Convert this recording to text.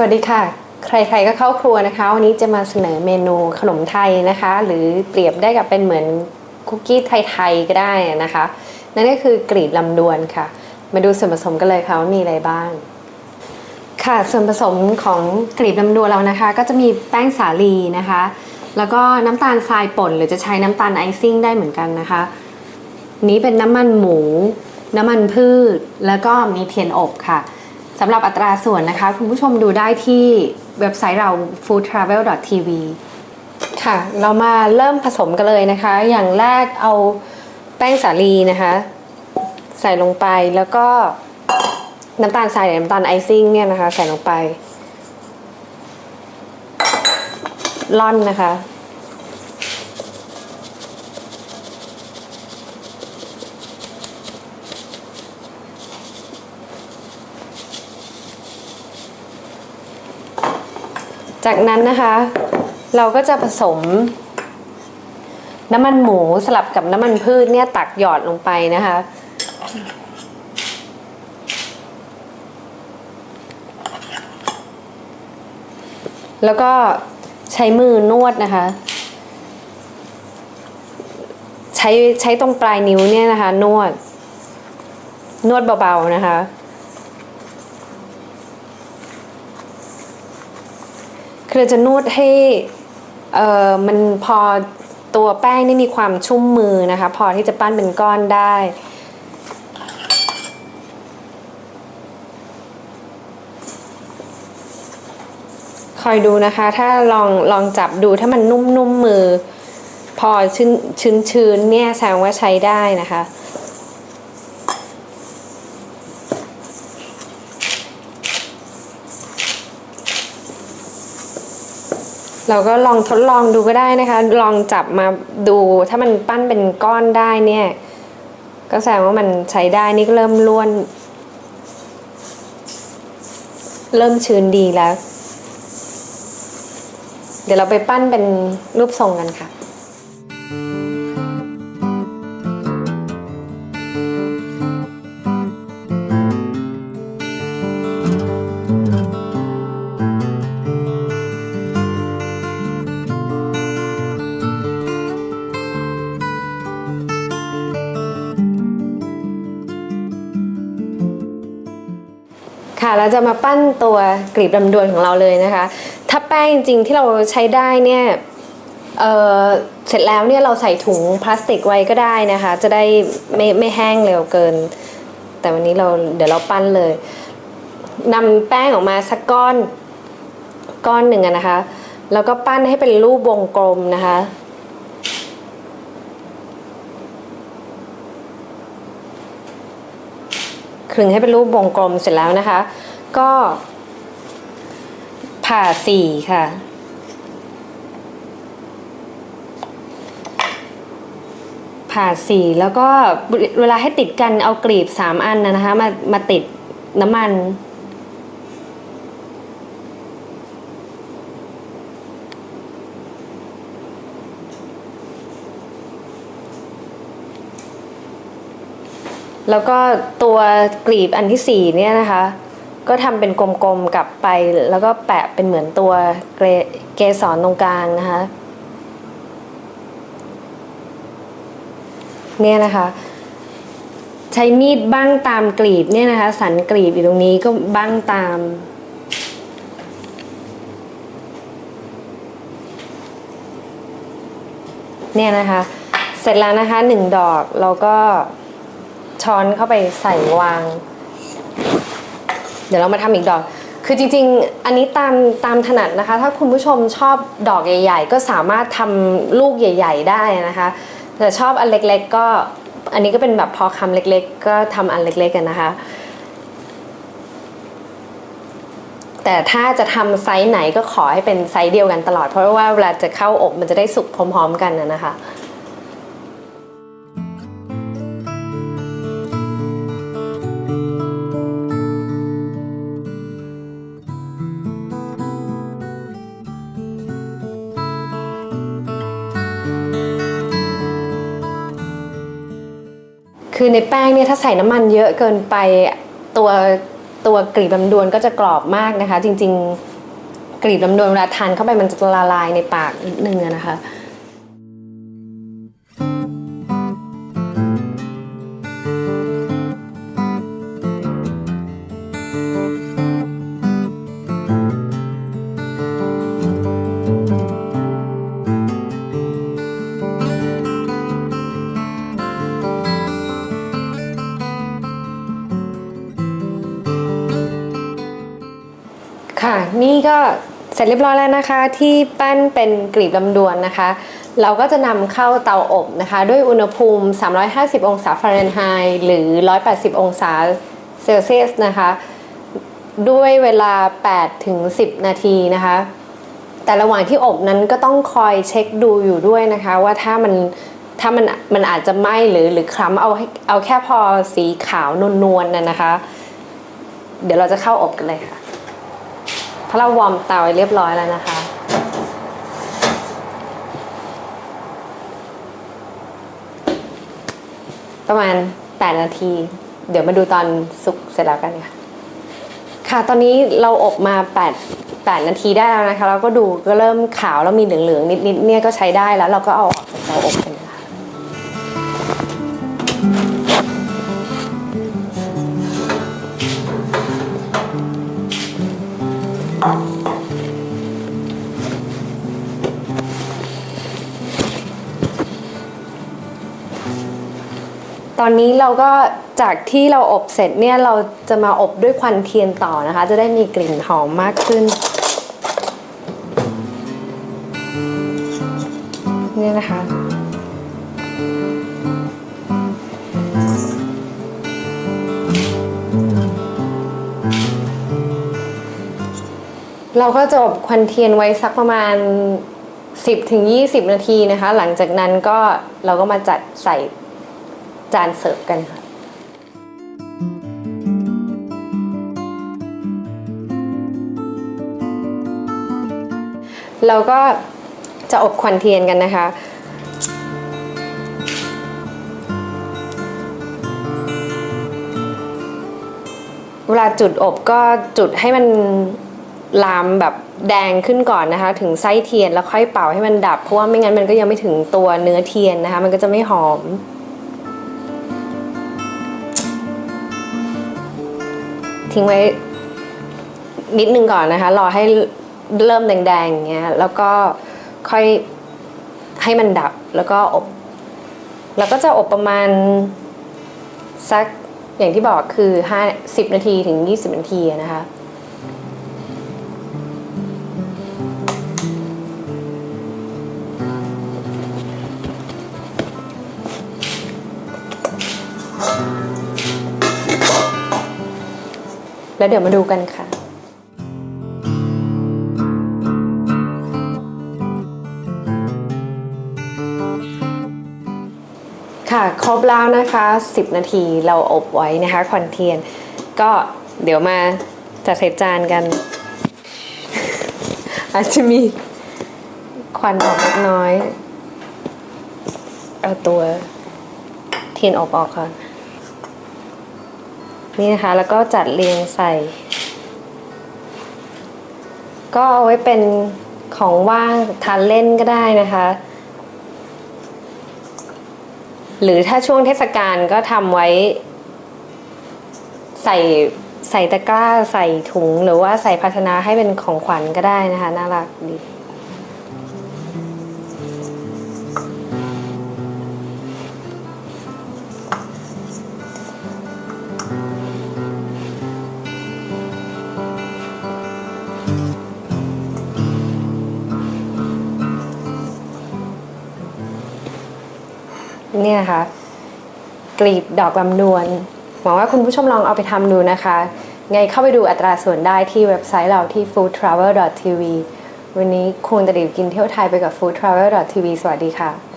สวัสดีค่ะ ใครๆก็เข้าครัวนะคะ วันนี้จะมาเสนอเมนูขนมไทยนะคะ หรือเปรียบได้กับเป็นเหมือนคุกกี้ไทยๆก็ได้นะคะ นั่นก็คือกรีบลำดวนค่ะ มาดูส่วนผสมกันเลยค่ะว่ามีอะไรบ้าง ค่ะส่วนผสมของกรีบลำดวนเรานะคะ ก็จะมีแป้งสาลีนะคะ แล้วก็น้ำตาลทรายป่น หรือจะใช้น้ำตาลไอซิ่งได้เหมือนกันนะคะ นี้เป็นน้ำมันหมู น้ำมันพืช แล้วก็มีเทียนอบค่ะ สำหรับอัตราส่วนนะคะ คุณผู้ชมดูได้ที่เว็บไซต์เรา foodtravel.tv ค่ะ เรามาเริ่มผสมกันเลยนะคะ อย่างแรกเอาแป้งสาลีนะคะ ใส่ลงไปแล้วก็น้ำตาลทรายหรือน้ำตาลไอซิ่งเนี่ยนะคะ ใส่ลงไป ร่อนนะคะ จากนั้นนะคะ เราก็จะผสม น้ำมันหมูสลับกับน้ำมันพืชเนี่ยตักหยอดลงไปนะคะ แล้วก็ใช้มือนวดนะคะ ใช้ใช้ตรงปลายนิ้วเนี่ยนะคะ นวด นวดเบาๆนะคะ คือเราจะนวดให้เออมันพอตัวแป้งนี่มีความชุ่มมือนะคะ พอที่จะปั้นเป็นก้อนได้ คอยดูนะคะ ถ้าลองลองจับดูถ้ามันนุ่มนุ่มมือ พอชื้นชื้นชื้นเนี่ยแสดงว่าใช้ได้นะคะ เราก็ลองทดลองดูก็ได้นะคะ ลองจับมาดูถ้ามันปั้นเป็นก้อนได้เนี่ย ก็แสดงว่ามันใช้ได้นี่ก็เริ่มล้วน เริ่มชื้นดีแล้ว เดี๋ยวเราไปปั้นเป็นรูปทรงกันค่ะ จะมาปั้นตัวกลีบลำดวนของเราเลยนะคะ ถ้าแป้งจริงๆที่เราใช้ได้เนี่ยเเสร็จแล้วเนี่ยเราใส่ถุงพลาสติกไว้ก็ได้นะคะ จะได้ไม่ไม่แห้งเร็วเกิน แต่วันนี้เราเดี๋ยวเราปั้นเลยนำแป้งออกมาสักก้อนก้อนหนึ่งนะคะ แล้วก็ปั้นให้เป็นรูปวงกลมนะคะ คลึงให้เป็นรูปวงกลมเสร็จแล้วนะคะ ก็ ผ่าสี่ค่ะ ผ่าสี่แล้วก็เวลาให้ติดกันเอากลีบสามอันนะนะคะมามาติดน้ำมันแล้วก็ตัวกลีบอันที่สี่เนี่ยนะคะ ก็ทำเป็นกลมๆกลับไป แล้วก็แปะเป็นเหมือนตัวเกสรตรงกลางนะคะ เนี่ยนะคะ ใช้มีดบ้างตามกลีบเนี่ยนะคะ สันกลีบอยู่ตรงนี้ก็บ้างตามเนี่ยนะคะ เสร็จแล้วนะคะหนึ่งดอกเราก็ช้อนเข้าไปใส่วาง เดี๋ยวเรามาทำอีกดอก คือจริงๆ อันนี้ตามตามถนัดนะคะ ถ้าคุณผู้ชมชอบดอกใหญ่ ๆ ก็สามารถทำลูกใหญ่ ๆ ได้นะคะ แต่ชอบอันเล็กๆ ก็อันนี้ก็เป็นแบบพอคำเล็กๆ ก็ทำอันเล็กๆกันนะคะ แต่ถ้าจะทำไซส์ไหนก็ขอให้เป็นไซส์เดียวกันตลอด เพราะว่าเวลาจะเข้าอบมันจะได้สุกพร้อม ๆ กันนะนะคะ คือในแป้งเนี่ยถ้าใส่น้ำมันเยอะเกินไปตัวตัวกลีบลำดวนก็จะกรอบมากนะคะ จริง ๆ กลีบลำดวนเวลาทานเข้าไปมันจะละลายในปากนิดนึงนะคะ นี่ก็เสร็จเรียบร้อยแล้วนะคะ ที่ปั้นเป็นกลีบลำดวนนะคะ เราก็จะนำเข้าเตาอบนะคะ ด้วยอุณหภูมิ 350 องศาฟาเรนไฮต์หรือ 180 องศาเซลเซียสนะคะ ด้วยเวลา 8 ถึง 10 นาทีนะคะ แต่ระหว่างที่อบนั้นก็ต้องคอยเช็คดูอยู่ด้วยนะคะ ว่าถ้ามันถ้ามันมันอาจจะไหม้หรือหรือคล้ำเอาเอาแค่พอสีขาวนวลๆน่ะนะคะ เดี๋ยวเราจะเข้าอบกันเลยค่ะ เพราะเราวอร์มเตาไว้เรียบร้อยแล้วนะคะ ประมาณ 8 นาที เดี๋ยวมาดูตอนสุกเสร็จแล้วกันค่ะค่ะตอนนี้เราอบมา 8 8 นาทีได้แล้วนะคะ เราก็ดูก็เริ่มขาวแล้วมีเหลืองๆนิดๆเนี่ยก็ใช้ได้แล้ว เราก็เอาออกจากเตาอบ ตอนนี้เราก็จากที่เราอบเสร็จเนี่ยเราจะมาอบด้วยควันเทียนต่อนะคะ จะได้มีกลิ่นหอมมากขึ้นเนี่ยนะคะ เราก็จะอบควันเทียนไว้สักประมาณ 10ถึง20 นาทีนะคะ หลังจากนั้นก็เราก็มาจัดใส่ จานเสิร์ฟกันค่ะเราก็จะอบควันเทียนกันนะคะ เวลาจุดอบก็จุดให้มันลามแบบแดงขึ้นก่อนนะคะ ถึงไส้เทียนแล้วค่อยเป่าให้มันดับ เพราะว่าไม่งั้นมันก็ยังไม่ถึงตัวเนื้อเทียนนะคะ มันก็จะไม่หอม ทิ้งไว้นิดนึงก่อนนะคะ รอให้เริ่มแดงๆอย่างเงี้ยแล้วก็ค่อยให้มันดับแล้วก็อบ แล้วก็จะอบประมาณสักอย่างที่บอกคือห้าสิบนาทีถึงยี่สิบนาทีนะคะ แล้วเดี๋ยวมาดูกันค่ะค่ะครบแล้วนะคะ 10 นาทีเราอบไว้นะคะควันเทียน ก็เดี๋ยวมาจัดใส่จานกัน อาจจะมีควันออกเล็กน้อย เอาตัวเทียนอบออกก่อน นี่นะคะ แล้วก็จัดเรียงใส่ ก็เอาไว้เป็นของว่างทานเล่นก็ได้นะคะ หรือถ้าช่วงเทศกาลก็ทำไว้ ใส่ใส่ตะกร้าใส่ถุง หรือว่าใส่ภาชนะให้เป็นของขวัญก็ได้นะคะ น่ารักดี นี่ยนะคะ กลีบดอกลำนวนหวังว่าคุณผู้ชมลองเอาไปทำดูนะคะ ไงเข้าไปดูอัตราส่วนได้ที่เว็บไซต์เราที่ foodtravel.tv วันนี้คุณตะดิบกินเที่ยวไทยไปกับ foodtravel.tv สวัสดีค่ะ